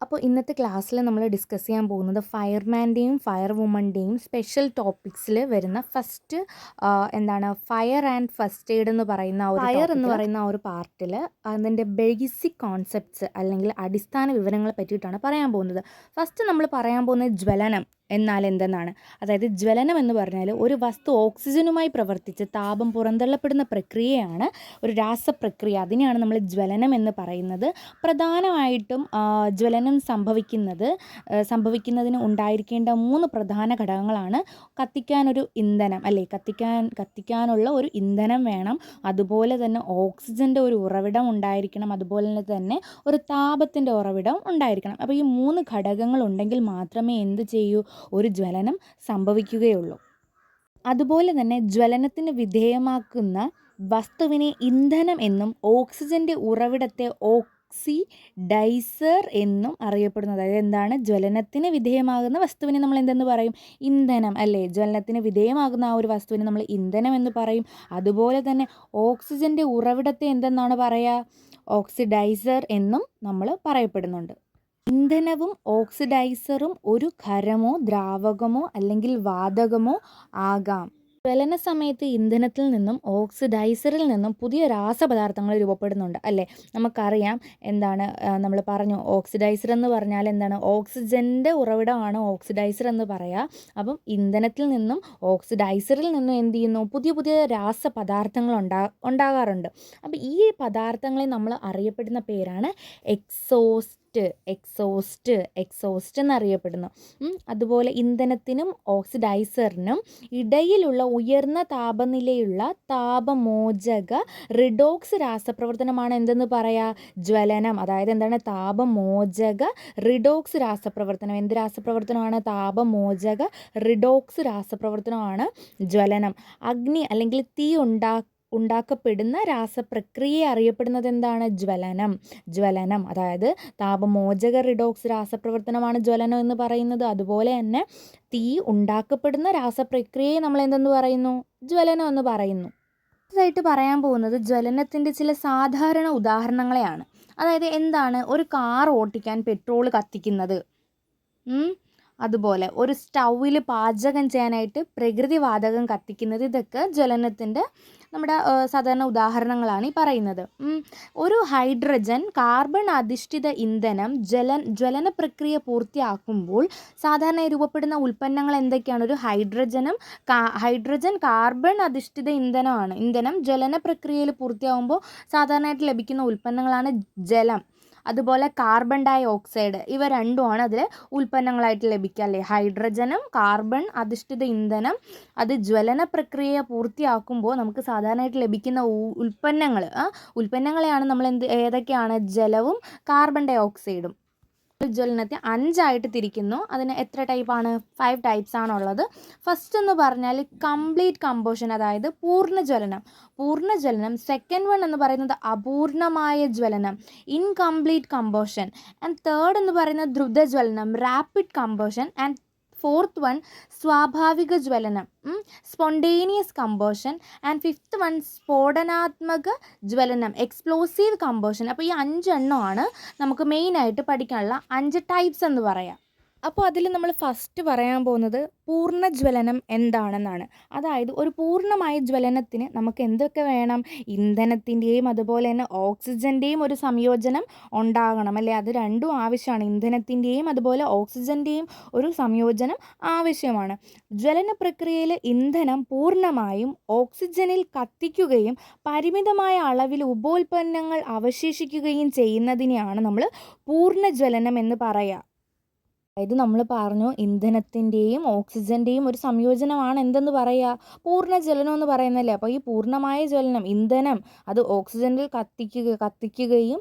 അപ്പോൾ ഇന്നത്തെ ക്ലാസ്സിൽ നമ്മൾ ഡിസ്കസ് ചെയ്യാൻ പോകുന്നത് ഫയർമാന്റെയും ഫയർ വുമന്റെയും സ്പെഷ്യൽ ടോപ്പിക്സിൽ വരുന്ന ഫസ്റ്റ് എന്താണ് ഫയർ ആൻഡ് ഫസ്റ്റ് എയ്ഡ് എന്ന് പറയുന്ന ആ ഒരു ഫയർ എന്ന് പറയുന്ന ആ ഒരു പാർട്ടിൽ അതിന്റെ ബേസിക് കോൺസെപ്റ്റ്സ് അല്ലെങ്കിൽ അടിസ്ഥാന വിവരങ്ങളെ പറ്റിയിട്ടാണ് പറയാൻ പോകുന്നത്. ഫസ്റ്റ് നമ്മൾ പറയാൻ പോകുന്നത് ജ്വലനം. എന്നാൽ എന്തെന്നാണ് അതായത് ജ്വലനം എന്ന് പറഞ്ഞാൽ ഒരു വസ്തു ഓക്സിജനുമായി പ്രവർത്തിച്ച് താപം പുറന്തള്ളപ്പെടുന്ന പ്രക്രിയയാണ് ഒരു രാസപ്രക്രിയ. അതിനെയാണ് നമ്മൾ ജ്വലനം എന്ന് പറയുന്നത്. പ്രധാനമായിട്ടും ജ്വലനം സംഭവിക്കുന്നത് സംഭവിക്കുന്നതിന് ഉണ്ടായിരിക്കേണ്ട മൂന്ന് പ്രധാന ഘടകങ്ങളാണ് കത്തിക്കാനൊരു ഇന്ധനം. അല്ലേ? കത്തിക്കാൻ കത്തിക്കാനുള്ള ഒരു ഇന്ധനം വേണം. അതുപോലെ തന്നെ ഓക്സിജന്റെ ഒരു ഉറവിടം ഉണ്ടായിരിക്കണം. അതുപോലെ തന്നെ ഒരു താപത്തിന്റെ ഉറവിടം ഉണ്ടായിരിക്കണം. അപ്പോൾ ഈ മൂന്ന് ഘടകങ്ങൾ ഉണ്ടെങ്കിൽ മാത്രമേ എന്ത് ചെയ്യൂ? ഒരു ജ്വലനം സംഭവിക്കുകയുള്ളൂ. അതുപോലെ തന്നെ ജ്വലനത്തിന് വിധേയമാക്കുന്ന വസ്തുവിനെ ഇന്ധനം എന്നും ഓക്സിജന്റെ ഉറവിടത്തെ ഓക്സി ഡൈസർ എന്നും അറിയപ്പെടുന്നത്. അതായത് എന്താണ്? ജ്വലനത്തിന് വിധേയമാകുന്ന വസ്തുവിനെ നമ്മൾ എന്തെന്ന് പറയും? ഇന്ധനം അല്ലേ? ജ്വലനത്തിന് വിധേയമാകുന്ന ആ ഒരു വസ്തുവിനെ നമ്മൾ ഇന്ധനം എന്ന് പറയും. അതുപോലെ തന്നെ ഓക്സിജന്റെ ഉറവിടത്തെ എന്തെന്നാണ് പറയുക? ഓക്സിഡൈസർ എന്നും നമ്മൾ പറയപ്പെടുന്നുണ്ട്. ഇന്ധനവും ഓക്സിഡൈസറും ഒരു ഖരമോ ദ്രാവകമോ അല്ലെങ്കിൽ വാതകമോ ആകാം. ജ്വലന സമയത്ത് ഇന്ധനത്തിൽ നിന്നും ഓക്സിഡൈസറിൽ നിന്നും പുതിയ രാസപദാർത്ഥങ്ങൾ രൂപപ്പെടുന്നുണ്ട് അല്ലേ? നമുക്കറിയാം എന്താണ് നമ്മൾ പറഞ്ഞു ഓക്സിഡൈസർ എന്ന് പറഞ്ഞാൽ എന്താണ്? ഓക്സിജന്റെ ഉറവിടമാണ് ഓക്സിഡൈസർ എന്ന് പറയാം. അപ്പം ഇന്ധനത്തിൽ നിന്നും ഓക്സിഡൈസറിൽ നിന്നും എന്ത് ചെയ്യുന്നു? പുതിയ പുതിയ രാസപദാർത്ഥങ്ങൾ ഉണ്ടാ ഉണ്ടാകാറുണ്ട്. അപ്പോൾ ഈ പദാർത്ഥങ്ങളെ നമ്മൾ അറിയപ്പെടുന്ന പേരാണ് എക്സോസ്റ്റ് എക്സോസ്റ്റ് എക്സോസ്റ്റ് എന്നറിയപ്പെടുന്നു. ഉം, അതുപോലെ ഇന്ധനത്തിനും ഓക്സിഡൈസറിനും ഇടയിലുള്ള ഉയർന്ന താപനിലയുള്ള താപമോചക റിഡോക്സ് രാസപ്രവർത്തനമാണ് എന്തെന്ന് പറയാ? ജ്വലനം അതായത് എന്താണ്? താപമോചക റിഡോക്സ് രാസപ്രവർത്തനം. എന്ത് രാസപ്രവർത്തനമാണ്? താപമോചക റിഡോക്സ് രാസപ്രവർത്തനമാണ് ജ്വലനം. അഗ്നി അല്ലെങ്കിൽ തീ ഉണ്ടാ ഉണ്ടാക്കപ്പെടുന്ന രാസപ്രക്രിയയെ അറിയപ്പെടുന്നത് എന്താണ്? ജ്വലനം. ജ്വലനം അതായത് താപമോചക റിഡോക്സ് രാസപ്രവർത്തനമാണ് ജ്വലനം എന്ന് പറയുന്നത്. അതുപോലെ തന്നെ തീ ഉണ്ടാക്കപ്പെടുന്ന രാസപ്രക്രിയയെ നമ്മൾ എന്തെന്ന് പറയുന്നു? ജ്വലനം എന്ന് പറയുന്നു. അടുത്തതായിട്ട് പറയാൻ പോകുന്നത് ജ്വലനത്തിന്റെ ചില സാധാരണ ഉദാഹരണങ്ങളെയാണ്. അതായത് എന്താണ്? ഒരു കാർ ഓട്ടിക്കാൻ പെട്രോൾ കത്തിക്കുന്നത്. അതുപോലെ ഒരു സ്റ്റൗവിൽ പാചകം ചെയ്യാനായിട്ട് പ്രകൃതി വാതകം കത്തിക്കുന്നത്. ഇതൊക്കെ ജ്വലനത്തിന്റെ നമ്മുടെ സാധാരണ ഉദാഹരണങ്ങളാണ് ഈ പറയുന്നത്. ഒരു ഹൈഡ്രജൻ കാർബൺ അധിഷ്ഠിത ഇന്ധനം ജല ജ്വലന പ്രക്രിയ പൂർത്തിയാക്കുമ്പോൾ സാധാരണ രൂപപ്പെടുന്ന ഉൽപ്പന്നങ്ങൾ എന്തൊക്കെയാണ്? ഒരു ഹൈഡ്രജനും ഹൈഡ്രജൻ കാർബൺ അധിഷ്ഠിത ഇന്ധനമാണ്. ഇന്ധനം ജ്വലന പ്രക്രിയയിൽ പൂർത്തിയാകുമ്പോൾ സാധാരണയായിട്ട് ലഭിക്കുന്ന ഉൽപ്പന്നങ്ങളാണ് ജലം. അതുപോലെ കാർബൺ ഡൈ ഓക്സൈഡ് ഇവ രണ്ടുമാണ് അതിൽ ഉൽപ്പന്നങ്ങളായിട്ട് ലഭിക്കുക അല്ലേ? ഹൈഡ്രജനും കാർബൺ അധിഷ്ഠിത ഇന്ധനം അത് ജ്വലന പ്രക്രിയ പൂർത്തിയാക്കുമ്പോൾ നമുക്ക് സാധാരണയായിട്ട് ലഭിക്കുന്ന ഉൽപ്പന്നങ്ങൾ ഉൽപ്പന്നങ്ങളെയാണ് നമ്മൾ എന്ത് ഏതൊക്കെയാണ്? ജലവും കാർബൺ ഡൈ ഓക്സൈഡും ജ്വലനത്തെ അഞ്ചായിട്ട് തിരിക്കുന്നു. അതിന് എത്ര ടൈപ്പാണ് ഫൈവ് ടൈപ്സ് ആണുള്ളത്. ഫസ്റ്റ് എന്ന് പറഞ്ഞാൽ കംപ്ലീറ്റ് കമ്പോഷൻ അതായത് പൂർണ ജ്വലനം പൂർണ ജ്വലനം സെക്കൻഡ് വൺ എന്ന് പറയുന്നത് അപൂർണമായ ജ്വലനം ഇൻകംപ്ലീറ്റ് കമ്പോഷൻ ആൻഡ് തേർഡ് എന്ന് പറയുന്നത് ദ്രുത ജ്വലനം rapid combustion and fourth one സ്വാഭാവിക ജ്വലനം. Spontaneous combustion and fifth one സ്ഫോടനാത്മക ജ്വലനം എക്സ്പ്ലോസീവ് കമ്പോഷൻ അപ്പോൾ ഈ അഞ്ചെണ്ണമാണ് നമുക്ക് മെയിനായിട്ട് പഠിക്കാനുള്ള അഞ്ച് ടൈപ്സ് എന്ന് പറയാം. അപ്പോൾ അതിൽ നമ്മൾ ഫസ്റ്റ് പറയാൻ പോകുന്നത് പൂർണ ജ്വലനം എന്താണെന്നാണ്. അതായത് ഒരു പൂർണമായ ജ്വലനത്തിന് നമുക്ക് എന്തൊക്കെ വേണം? ഇന്ധനത്തിന്റെയും അതുപോലെ തന്നെ ഓക്സിജന്റെയും ഒരു സംയോജനം ഉണ്ടാകണം അല്ലേ? അത് രണ്ടും ആവശ്യമാണ്. ഇന്ധനത്തിന്റെയും അതുപോലെ ഓക്സിജന്റെയും ഒരു സംയോജനം ആവശ്യമാണ്. ജ്വലന പ്രക്രിയയിൽ ഇന്ധനം പൂർണമായും ഓക്സിജനിൽ കത്തിക്കുകയും പരിമിതമായ അളവിൽ ഉപോൽപ്പന്നങ്ങൾ അവശേഷിക്കുകയും ചെയ്യുന്നതിനെയാണ് നമ്മൾ പൂർണ ജ്വലനം എന്ന് പറയുക അതായത് നമ്മൾ പറഞ്ഞു ഇന്ധനത്തിന്റെയും ഓക്സിജന്റെയും ഒരു സംയോജനമാണ് എന്തെന്ന് പറയുക പൂർണ ജ്വലനം എന്ന് പറയുന്നല്ലേ? അപ്പോൾ ഈ പൂർണമായ ജ്വലനം ഇന്ധനം അത് ഓക്സിജനിൽ കത്തിക്കുക കത്തിക്കുകയും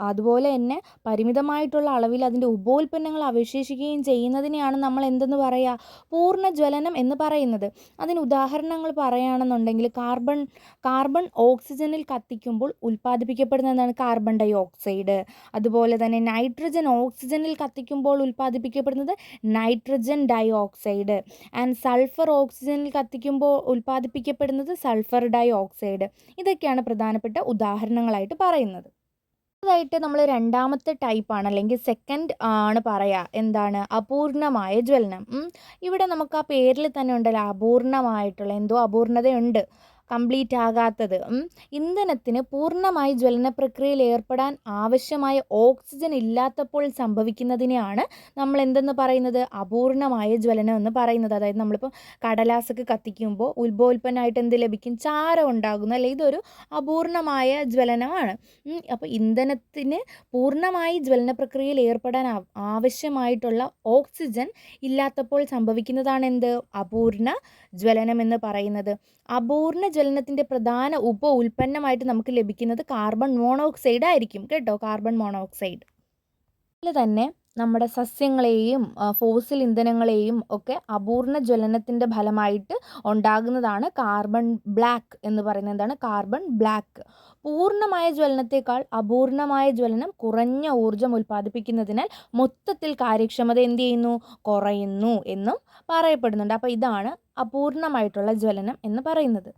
അതുപോലെ തന്നെ പരിമിതമായിട്ടുള്ള അളവിൽ അതിന്റെ ഉപോൽപ്പന്നങ്ങൾ അവശേഷിക്കുകയും ചെയ്യുന്നതിനെയാണ് നമ്മൾ എന്തെന്ന് പറയുക പൂർണ ജ്വലനം എന്ന് പറയുന്നത്. അതിന് ഉദാഹരണങ്ങൾ പറയുകയാണെന്നുണ്ടെങ്കിൽ കാർബൺ കാർബൺ ഓക്സിജനിൽ കത്തിക്കുമ്പോൾ ഉൽപ്പാദിപ്പിക്കപ്പെടുന്ന എന്താണ് കാർബൺ ഡൈ ഓക്സൈഡ്. അതുപോലെ തന്നെ നൈട്രജൻ ഓക്സിജനിൽ കത്തിക്കുമ്പോൾ ഉൽപ്പാദിപ്പിക്കപ്പെടുന്നത് nitrogen dioxide and sulphur ഓക്സിജനിൽ കത്തിക്കുമ്പോൾ ഉൽപ്പാദിപ്പിക്കപ്പെടുന്നത് സൾഫർ ഡൈ ഓക്സൈഡ് ഇതൊക്കെയാണ് പ്രധാനപ്പെട്ട ഉദാഹരണങ്ങളായിട്ട് പറയുന്നത്. അടുത്തതായിട്ട് നമ്മൾ രണ്ടാമത്തെ ടൈപ്പാണ് അല്ലെങ്കിൽ സെക്കൻഡ് ആണ് പറയുക എന്താണ്? അപൂർണമായ ജ്വലനം. ഇവിടെ നമുക്ക് ആ പേരിൽ തന്നെ ഉണ്ടല്ലോ അപൂർണമായിട്ടുള്ള എന്തോ അപൂർണതയുണ്ട്. കംപ്ലീറ്റ് ആകാത്തത്. ഇന്ധനത്തിന് പൂർണമായി ജ്വലന പ്രക്രിയയിൽ ഏർപ്പെടാൻ ആവശ്യമായ ഓക്സിജൻ ഇല്ലാത്തപ്പോൾ സംഭവിക്കുന്നതിനെയാണ് നമ്മൾ എന്തെന്ന് പറയുന്നത്? അപൂർണമായ ജ്വലനം എന്ന് പറയുന്നത്. അതായത് നമ്മളിപ്പോൾ കടലാസൊക്കെ കത്തിക്കുമ്പോൾ ഉത്ഭവോൽപ്പന്നമായിട്ട് എന്ത് ലഭിക്കും? ചാരം ഉണ്ടാകുന്നു. അല്ലെങ്കിൽ ഇതൊരു അപൂർണമായ ജ്വലനമാണ്. അപ്പോൾ ഇന്ധനത്തിന് പൂർണമായി ജ്വലന പ്രക്രിയയിൽ ഏർപ്പെടാൻ ആവശ്യമായിട്ടുള്ള ഓക്സിജൻ ഇല്ലാത്തപ്പോൾ സംഭവിക്കുന്നതാണ് എന്ത് അപൂർണ ജ്വലനം എന്ന് പറയുന്നത്. അപൂർണ ജ്വലനത്തിന്റെ പ്രധാന ഉപ ഉൽപ്പന്നമായിട്ട് നമുക്ക് ലഭിക്കുന്നത് കാർബൺ മോണോക്സൈഡ് ആയിരിക്കും കേട്ടോ? കാർബൺ മോണോക്സൈഡ് അതുപോലെ തന്നെ നമ്മുടെ സസ്യങ്ങളെയും ഫോസിൽ ഇന്ധനങ്ങളെയും ഒക്കെ അപൂർണ ജ്വലനത്തിന്റെ ഫലമായിട്ട് ഉണ്ടാകുന്നതാണ് കാർബൺ ബ്ലാക്ക് എന്ന് പറയുന്നത്. എന്താണ്? കാർബൺ ബ്ലാക്ക് പൂർണമായ ജ്വലനത്തേക്കാൾ അപൂർണമായ ജ്വലനം കുറഞ്ഞ ഊർജം ഉൽപ്പാദിപ്പിക്കുന്നതിനാൽ മൊത്തത്തിൽ കാര്യക്ഷമത എന്ത് ചെയ്യുന്നു? കുറയുന്നു എന്നും പറയപ്പെടുന്നുണ്ട്. അപ്പോൾ ഇതാണ് അപൂർണമായിട്ടുള്ള ജ്വലനം എന്ന് പറയുന്നത്.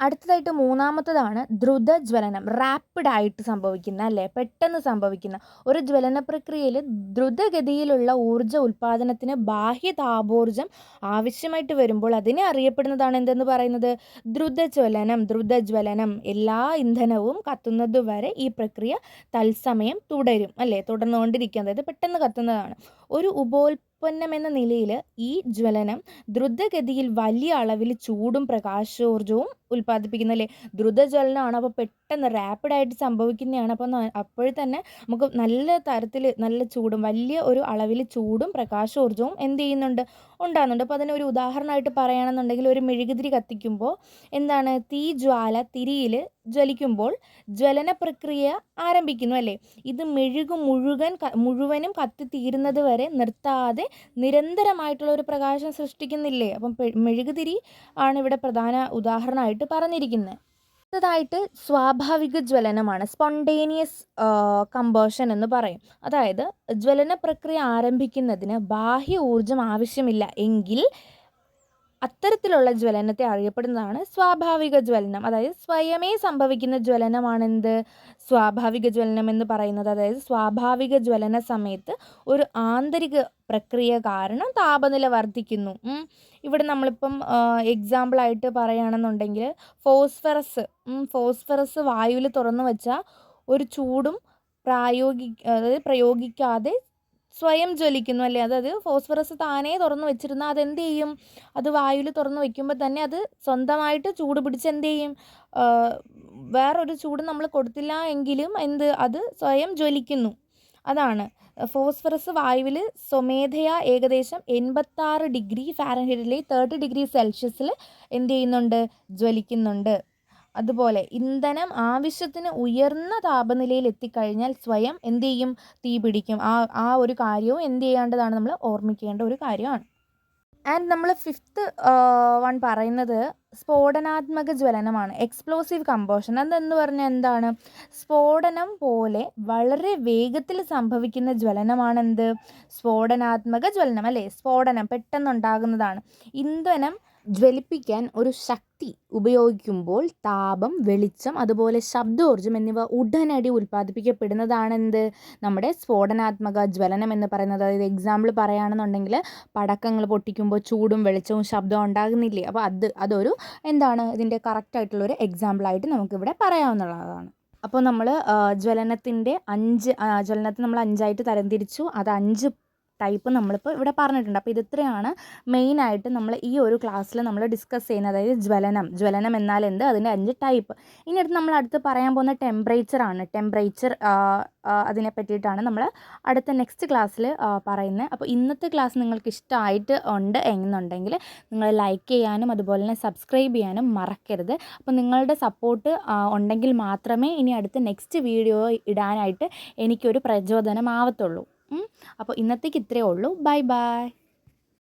അടുത്തതായിട്ട് മൂന്നാമത്തതാണ് ദ്രുത ജ്വലനം റാപ്പിഡായിട്ട് സംഭവിക്കുന്ന അല്ലേ? പെട്ടെന്ന് സംഭവിക്കുന്ന. ഒരു ജ്വലന പ്രക്രിയയിൽ ദ്രുതഗതിയിലുള്ള ഊർജ ഉൽപ്പാദനത്തിന് ബാഹ്യ താപോർജം ആവശ്യമായിട്ട് വരുമ്പോൾ അതിനെ അറിയപ്പെടുന്നതാണ് എന്തെന്ന് പറയുന്നത്? ദ്രുതജ്വലനം ദ്രുതജ്വലനം. എല്ലാ ഇന്ധനവും കത്തുന്നതുവരെ ഈ പ്രക്രിയ തത്സമയം തുടരും അല്ലേ? തുടർന്നുകൊണ്ടിരിക്കുന്നത് അതായത് പെട്ടെന്ന് കത്തുന്നതാണ്. ഒരു ഉപോൽ ഉൽപ്പന്നം എന്ന നിലയിൽ ഈ ജ്വലനം ദ്രുതഗതിയിൽ വലിയ അളവിൽ ചൂടും പ്രകാശോർജവും ഉൽപ്പാദിപ്പിക്കുന്ന അല്ലേ ദ്രുതജ്വലനമാണ്. അപ്പോൾ പെട്ടെന്ന് റാപ്പിഡായിട്ട് സംഭവിക്കുന്നതാണ്. അപ്പോൾ അപ്പോൾ തന്നെ നമുക്ക് നല്ല തരത്തിൽ നല്ല ചൂടും വലിയ ഒരു അളവിൽ ചൂടും പ്രകാശോർജവും എന്ത് ചെയ്യുന്നുണ്ട്? ഉണ്ടാകുന്നുണ്ട്. അപ്പോൾ അതിനൊരു ഉദാഹരണമായിട്ട് പറയുകയാണെന്നുണ്ടെങ്കിൽ ഒരു മെഴുകുതിരി കത്തിക്കുമ്പോൾ എന്താണ്? തീ ജ്വാല തിരിയിൽ ജ്വലിക്കുമ്പോൾ ജ്വലന പ്രക്രിയ ആരംഭിക്കുന്നു അല്ലേ? ഇത് മെഴുകു മുഴുവൻ മുഴുവനും കത്തിത്തീരുന്നത് വരെ നിർത്താതെ നിരന്തരമായിട്ടുള്ള ഒരു പ്രകാശം സൃഷ്ടിക്കുന്നില്ലേ? അപ്പം മെഴുകുതിരി ആണ് ഇവിടെ പ്രധാന ഉദാഹരണമായിട്ട് പറഞ്ഞിരിക്കുന്നത് അടുത്തതായിട്ട് സ്വാഭാവിക ജ്വലനമാണ്. സ്പോണ്ടേനിയസ് കമ്പോഷൻ എന്ന് പറയും. അതായത് ജ്വലന പ്രക്രിയ ആരംഭിക്കുന്നതിന് ബാഹ്യ ഊർജം ആവശ്യമില്ല എങ്കിൽ അത്തരത്തിലുള്ള ജ്വലനത്തെ അറിയപ്പെടുന്നതാണ് സ്വാഭാവിക ജ്വലനം. അതായത് സ്വയമേ സംഭവിക്കുന്ന ജ്വലനമാണെന്ത്? സ്വാഭാവിക ജ്വലനം എന്ന് പറയുന്നത് അതായത് സ്വാഭാവിക ജ്വലന സമയത്ത് ഒരു ആന്തരിക പ്രക്രിയ കാരണം താപനില വർദ്ധിക്കുന്നു. ഇവിടെ നമ്മളിപ്പം എക്സാമ്പിളായിട്ട് പറയുകയാണെന്നുണ്ടെങ്കിൽ ഫോസ്ഫറസ്. ഫോസ്ഫറസ് വായുവിൽ തുറന്നു വെച്ചാൽ ഒരു ചൂടും പ്രായോഗിക അതായത് പ്രയോഗിക്കാതെ സ്വയം ജ്വലിക്കുന്നു അല്ലേ? അതായത് ഫോസ്ഫറസ് താനേ തുറന്നു വെച്ചിരുന്നാൽ അതെന്ത് ചെയ്യും? അത് വായുവിൽ തുറന്നു വെക്കുമ്പോൾ തന്നെ അത് സ്വന്തമായിട്ട് ചൂട് പിടിച്ച് എന്ത് ചെയ്യും? വേറൊരു ചൂട് നമ്മൾ കൊടുത്തില്ല എങ്കിലും എന്ത്? അത് സ്വയം ജ്വലിക്കുന്നു. അതാണ്. ഫോസ്ഫറസ് വായുവിൽ സ്വമേധയാ ഏകദേശം എൺപത്താറ് ഡിഗ്രി ഫാരൻഹീറ്റിലെ തേർട്ടി ഡിഗ്രി സെൽഷ്യസിൽ എന്ത് ചെയ്യുന്നുണ്ട്? ജ്വലിക്കുന്നുണ്ട്. അതുപോലെ ഇന്ധനം ആവശ്യത്തിന് ഉയർന്ന താപനിലയിൽ എത്തിക്കഴിഞ്ഞാൽ സ്വയം എന്ത് ചെയ്യും? തീ പിടിക്കും. ആ ആ ഒരു കാര്യവും എന്ത് ചെയ്യേണ്ടതാണ് നമ്മൾ ഓർമ്മിക്കേണ്ട ഒരു കാര്യമാണ്. ആൻഡ് നമ്മൾ ഫിഫ്ത്ത് വൺ പറയുന്നത് സ്ഫോടനാത്മക ജ്വലനമാണ്. എക്സ്പ്ലോസീവ് കമ്പോഷൻ അതെന്ന് പറഞ്ഞാൽ എന്താണ്? സ്ഫോടനം പോലെ വളരെ വേഗത്തിൽ സംഭവിക്കുന്ന ജ്വലനമാണെന്ത്? സ്ഫോടനാത്മക ജ്വലനം അല്ലേ? സ്ഫോടനം പെട്ടെന്നുണ്ടാകുന്നതാണ്. ഇന്ധനം ജ്വലിപ്പിക്കാൻ ഒരു ശക്തി ഉപയോഗിക്കുമ്പോൾ താപം വെളിച്ചം അതുപോലെ ശബ്ദോർജം എന്നിവ ഉടനടി ഉൽപ്പാദിപ്പിക്കപ്പെടുന്നതാണെന്ത്? നമ്മുടെ സ്ഫോടനാത്മക ജ്വലനം എന്ന് പറയുന്നത്. അതായത് എക്സാമ്പിൾ പറയുകയാണെന്നുണ്ടെങ്കിൽ പടക്കങ്ങൾ പൊട്ടിക്കുമ്പോൾ ചൂടും വെളിച്ചവും ശബ്ദവും ഉണ്ടാകുന്നില്ലേ? അപ്പോൾ അത് അതൊരു എന്താണ് ഇതിന്റെ കറക്റ്റായിട്ടുള്ളൊരു എക്സാമ്പിളായിട്ട് നമുക്കിവിടെ പറയാവുന്നതാണ്. അപ്പോൾ നമ്മൾ ജ്വലനത്തിന്റെ അഞ്ച് ജ്വലനത്തെ നമ്മൾ അഞ്ചായിട്ട് തരംതിരിച്ചു. അത് അഞ്ച് ടൈപ്പ് നമ്മളിപ്പോൾ ഇവിടെ പറഞ്ഞിട്ടുണ്ട്. അപ്പോൾ ഇതിത്രയാണ് മെയിനായിട്ട് നമ്മൾ ഈ ഒരു ക്ലാസ്സിൽ നമ്മൾ ഡിസ്കസ് ചെയ്യുന്നത്. അതായത് ജ്വലനം. ജ്വലനം എന്നാൽ എന്ത്? അതിന്റെ അഞ്ച് ടൈപ്പ് ഇനി അടുത്ത് നമ്മൾ അടുത്ത് പറയാൻ പോകുന്ന ടെമ്പറേച്ചറാണ് ടെമ്പറേച്ചർ അതിനെ പറ്റിയിട്ടാണ് നമ്മൾ അടുത്ത നെക്സ്റ്റ് ക്ലാസ്സിൽ പറയുന്നത്. അപ്പോൾ ഇന്നത്തെ ക്ലാസ് നിങ്ങൾക്ക് ഇഷ്ടമായിട്ട് ഉണ്ട് എന്നുണ്ടെങ്കിൽ നിങ്ങൾ ലൈക്ക് ചെയ്യാനും അതുപോലെ തന്നെ സബ്സ്ക്രൈബ് ചെയ്യാനും മറക്കരുത്. അപ്പോൾ നിങ്ങളുടെ സപ്പോർട്ട് ഉണ്ടെങ്കിൽ മാത്രമേ ഇനി അടുത്ത നെക്സ്റ്റ് വീഡിയോ ഇടാനായിട്ട് എനിക്കൊരു പ്രചോദനമാവത്തുള്ളൂ. അപ്പോൾ ഇന്നത്തേക്ക് ഇത്രയേ ഉള്ളൂ. Bye bye.